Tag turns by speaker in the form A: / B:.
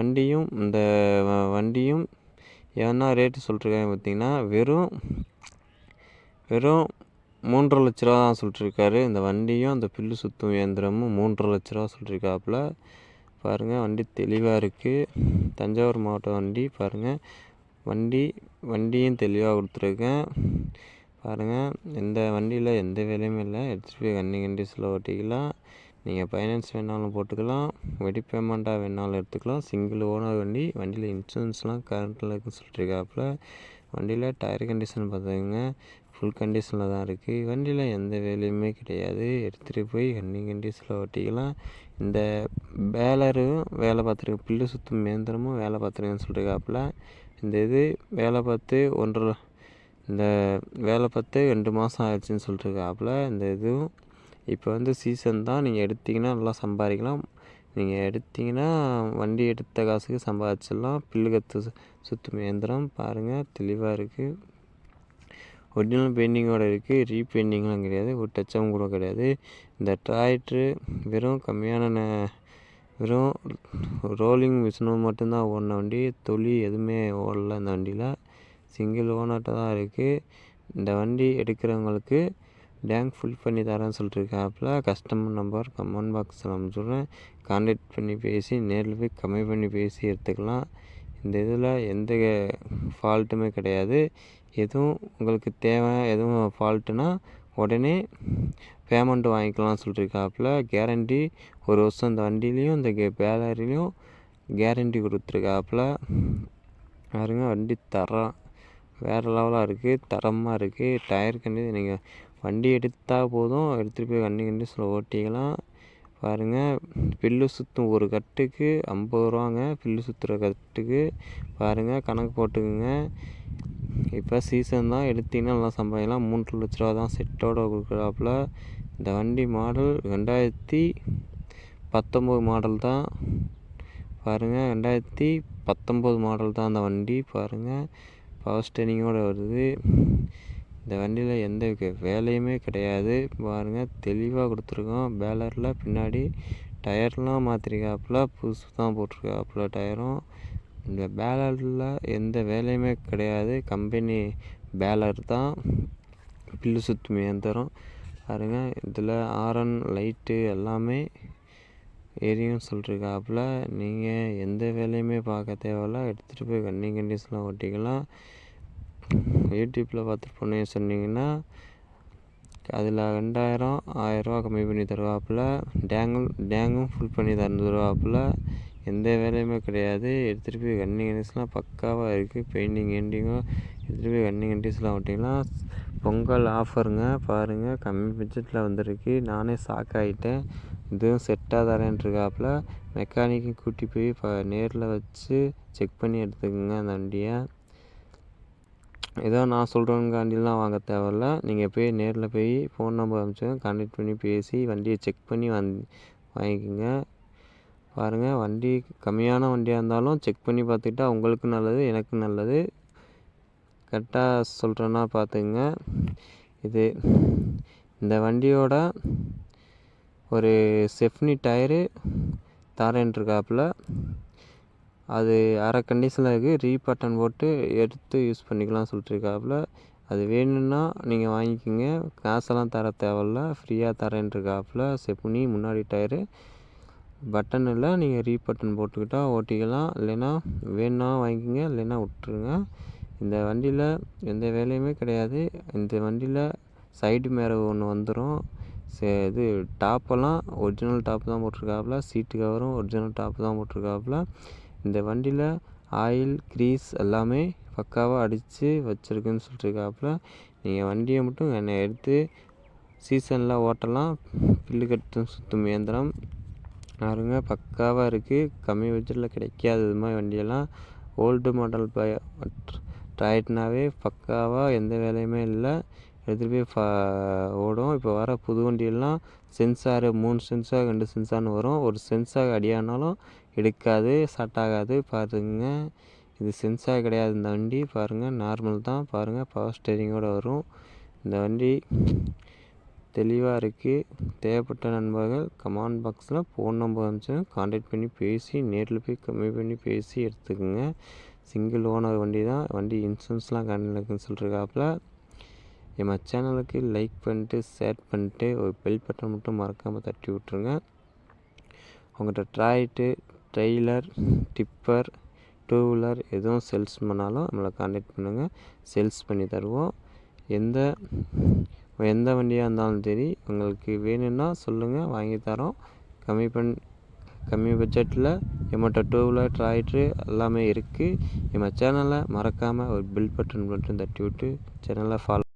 A: வண்டியும் இந்த வண்டியும் என்ன ரேட்டு சொல்லிட்டுருக்காங்க பார்த்தீங்கன்னா வெறும் வெறும் மூன்றரை லட்ச ரூபா தான் சொல்லிட்டுருக்காரு இந்த வண்டியும் அந்த பில்லு சுற்றும் இயந்திரமும் மூன்றரை லட்ச ரூபா சொல்லியிருக்காப்புல பாருங்கள் வண்டி தெளிவாக இருக்குது தஞ்சாவூர் மாவட்டம் வண்டி பாருங்கள் வண்டி வண்டியும் தெளிவாக கொடுத்துருக்கேன். பாருங்கள் எந்த வண்டியில் எந்த வேலையுமே இல்லை. எடுத்துகிட்டு போய் கண்ணி கண்டிஸில் ஓட்டிக்கலாம். நீங்கள் ஃபைனான்ஸ் வேணாலும் போட்டுக்கலாம் வெடி பேமெண்ட்டாக வேணாலும் எடுத்துக்கலாம் சிங்கிள் ஓனர் வண்டி வண்டியில் இன்சூரன்ஸ்லாம் கரண்ட்டில் இருக்குன்னு சொல்லிட்டுருக்காப்புல வண்டியில் டயர் கண்டிஷன் பார்த்துக்கோங்க ஃபுல் கண்டிஷனில் தான் இருக்குது வண்டியில் எந்த வேலையுமே கிடையாது. எடுத்துகிட்டு போய் கண்ணி கண்டிஷனில் ஓட்டிக்கலாம். இந்த பேலரும் வேலை பார்த்துருக்கு பில்லு சுற்றும் இயந்திரமும் வேலை பார்த்துருக்குன்னு சொல்லிட்டுருக்காப்புல இந்த இது வேலை பார்த்து ஒன்றரை இந்த வேலை பார்த்து ரெண்டு மாதம் ஆயிடுச்சுன்னு சொல்லிட்டுருக்காப்புல இந்த இதுவும் இப்போ வந்து சீசன் தான் நீங்கள் எடுத்திங்கன்னா நல்லா சம்பாதிக்கலாம். நீங்கள் எடுத்திங்கன்னா வண்டி எடுத்த காசுக்கு சம்பாதிச்சிடலாம். பில்லு கற்று சுற்றும் இயந்திரம் பாருங்கள் தெளிவாக இருக்குது ஒரிஜினல் பெயிண்டிங்கோடு இருக்குது ரீபெயிண்டிங்லாம் கிடையாது. ஒரு டச்சவும் கூட கிடையாது. இந்த டிராக்ட்ரு வெறும் கம்மியான வெறும் ரோலிங் மிஷினும் மட்டும்தான் ஓடின வண்டி. தொழி எதுவுமே ஓடல இந்த வண்டியில். சிங்கிள் ஓனர்கிட்ட தான் இருக்குது இந்த வண்டி எடுக்கிறவங்களுக்கு டேங்க் ஃபுல் பண்ணி தரேன்னு சொல்லிட்டுருக்காப்புல கஸ்டமர் நம்பர் கமெண்ட் பாக்ஸில் அனுப்பிச்சுட்றேன் கான்டாக்ட் பண்ணி பேசி நேரில் போய் கம்மி பண்ணி பேசி எடுத்துக்கலாம். இந்த இதில் எந்த ஃபால்ட்டுமே கிடையாது. எதுவும் உங்களுக்கு தேவை எதுவும் ஃபால்ட்டுனா உடனே பேமெண்ட்டு வாங்கிக்கலாம்னு சொல்லிட்டுருக்காப்புல கேரண்டி ஒரு வருஷம் இந்த வண்டிலையும் இந்த கே பேலரிலையும் கேரண்டி கொடுத்துருக்காப்புல பாருங்க வண்டி தரம் வேறு லெவலாக இருக்குது தரமாக இருக்குது டயர் கண்டி நீங்கள் வண்டி எடுத்தால் போதும். எடுத்துகிட்டு போய் வண்டி கண்டிஷனில் ஓட்டிக்கலாம். பாருங்கள் பில்லு சுற்றும் ஒரு கட்டுக்கு ஐம்பது ரூபாங்க. பில்லு சுற்றுற கட்டுக்கு பாருங்கள் கணக்கு போட்டுக்குங்க. இப்போ சீசன் தான். எடுத்தீங்கன்னா நல்லா சம்பாதிக்கலாம். மூன்று லட்ச ரூபா தான் செட்டோட கொடுக்குறாப்புல. இந்த வண்டி மாடல் ரெண்டாயிரத்தி பத்தொம்போது மாடல் தான். பாருங்கள் ரெண்டாயிரத்தி பத்தொம்போது மாடல் தான் அந்த வண்டி. பாருங்கள் பவர் ஸ்டேரிங்கோடு வருது. இந்த வண்டியில் எந்த வேலையுமே கிடையாது. பாருங்கள் தெளிவாக கொடுத்துருக்கோம். பேலரில் பின்னாடி டயர்லாம் மாற்றிருக்காப்புல புதுசு தான் போட்டிருக்காப்புல டயரும். இந்த பேலரில் எந்த வேலையுமே கிடையாது. கம்பெனி பேலர் தான். பில்லு சுற்றும் இயந்திரம் பாருங்கள் இதில் ஆரன் லைட்டு எல்லாமே ஏரியும் சொல்லிருக்காப்புல. நீங்கள் எந்த வேலையுமே பார்க்க தேவையில்ல. எடுத்துகிட்டு போய் கண்ணி கண்டிஷனில் ஓட்டிக்கலாம். யூடியூப்பில் பார்த்து பொண்ணைய சொன்னீங்கன்னா அதில் ரெண்டாயிரம் ஆயிரரூவா கம்மி பண்ணி தருவாப்புல. டேங்கும் டேங்கும் ஃபுல் பண்ணி தந்துருவாப்புல எந்த வேலையுமே கிடையாது. எடுத்துகிட்டு போய் ரன்னிங் கண்டிஸ்லாம் பக்காவாக இருக்குது பெயிண்டிங் எண்டிங்கும் எடுத்துகிட்டு போய் ரன்னிங் கண்டிஸ்லாம் விட்டிங்கன்னா பொங்கல் ஆஃபருங்க பாருங்கள் கம்மி பட்ஜெட்டில் வந்திருக்கு. நானே ஷாக் ஆகிட்டேன் இதுவும் செட்டாக தரேன்ருக்காப்புல மெக்கானிக்கும் கூட்டி போய் ப நேரில் வச்சு செக் பண்ணி எடுத்துக்கோங்க அந்த வண்டியை. ஏதோ நான் சொல்கிறேங்காண்டிலாம் வாங்க தேவையில்ல. நீங்கள் போய் நேரில் போய் ஃபோன் நம்பர் அனுப்பிச்சுங்க கான்டெக்ட் பண்ணி பேசி வண்டியை செக் பண்ணி வந் வாங்கிக்கோங்க. பாருங்கள் வண்டி கம்மியான வண்டியாக இருந்தாலும் செக் பண்ணி பார்த்துக்கிட்டா உங்களுக்கு நல்லது எனக்கு நல்லது. கரெக்டாக சொல்கிறேன்னா பார்த்துங்க இது இந்த வண்டியோட ஒரு செஃப்னி டயரு தரேன்ருக்காப்புல அது அரை கண்டிஷனில் இருக்குது ரீபட்டன் போட்டு எடுத்து யூஸ் பண்ணிக்கலாம் சொல்லிட்டுருக்காப்புல அது வேணும்னா நீங்கள் வாங்கிக்கோங்க. காசெல்லாம் தர தேவையில்ல. ஃப்ரீயாக தரேன்ருக்காப்புல செப்புனி முன்னாடி டயரு பட்டன் இல்லை நீங்கள் ரீபட்டன் போட்டுக்கிட்டால் ஓட்டிக்கலாம். இல்லைன்னா வேணும்னா வாங்கிக்கோங்க. இல்லைன்னா விட்ருங்க இந்த வண்டியில் எந்த வேலையுமே கிடையாது. இந்த வண்டியில் சைடு மேலே ஒன்று வந்துடும் சே இது டாப்பெல்லாம் ஒரிஜினல் டாப் தான் போட்டிருக்காப்புல. சீட்டு கவரும் ஒரிஜினல் டாப் தான் போட்டிருக்காப்புல. இந்த வண்டியில் ஆயில் க்ரீஸ் எல்லாமே பக்காவாக அடித்து வச்சுருக்குன்னு சொல்லிட்டுருக்காப்புல நீங்கள் வண்டியை மட்டும் என்னை எடுத்து சீசனில் ஓட்டலாம். பில்லு கட்டும் சுற்றும் இயந்திரம். பாருங்க பக்காவாக இருக்குது கம்மி பட்ஜெட்டில் கிடைக்காது இது மாதிரி வண்டியெல்லாம். ஓல்டு மாடல் பய ட்ராய்ட்னாவே பக்காவாக எந்த வேலையுமே இல்லை. எடுத்துகிட்டு போய் ஓடும். இப்போ வர புது வண்டியெல்லாம் சென்சாரு மூணு சென்சார் ரெண்டு சென்சார்னு வரும். ஒரு சென்சார் அடியானாலும் எடுக்காது ஸ்டார்ட் ஆகாது. பாருங்கள் இது சென்சார் கிடையாது. இந்த வண்டி பாருங்கள் நார்மல் தான். பாருங்கள் பவர் ஸ்டேரிங்கோடு வரும். இந்த வண்டி தெளிவாக இருக்குது தேவைப்பட்ட நண்பர்கள் கமெண்ட் பாக்ஸில் ஃபோன் நம்பர் வந்துச்சு கான்டாக்ட் பண்ணி பேசி நேரில் போய் கம்மி பண்ணி பேசி எடுத்துக்கோங்க. சிங்கிள் ஓனர் வண்டி தான். வண்டி இன்சூரன்ஸ்லாம் கண்டிப்பாக சொல்லிருக்காப்புல. நம்ம சேனலுக்கு லைக் பண்ணிட்டு ஷேர் பண்ணிட்டு ஒரு பெல் பட்டன் மட்டும் மறக்காமல் தட்டி விட்ருங்க உங்கள்கிட்ட ட்ராய்ட்டு ட்ரெய்லர் டிப்பர் டூ வீலர் எதுவும் சேல்ஸ் பண்ணாலும் நம்மளை காண்டாக்ட் பண்ணுங்கள் சேல்ஸ் பண்ணி தருவோம். எந்த எந்த வண்டியாக இருந்தாலும் சரி உங்களுக்கு வேணும்னா சொல்லுங்கள் வாங்கி தரோம். கம்மி பண் கம்மி பட்ஜெட்டில் எம்மட்ட டூ வீலர் ட்ராய்ட்ரு எல்லாமே இருக்குது நம்ம சேனலை மறக்காமல் ஒரு பில் பட்டன் மட்டும் தட்டி விட்டு சேனலை ஃபாலோ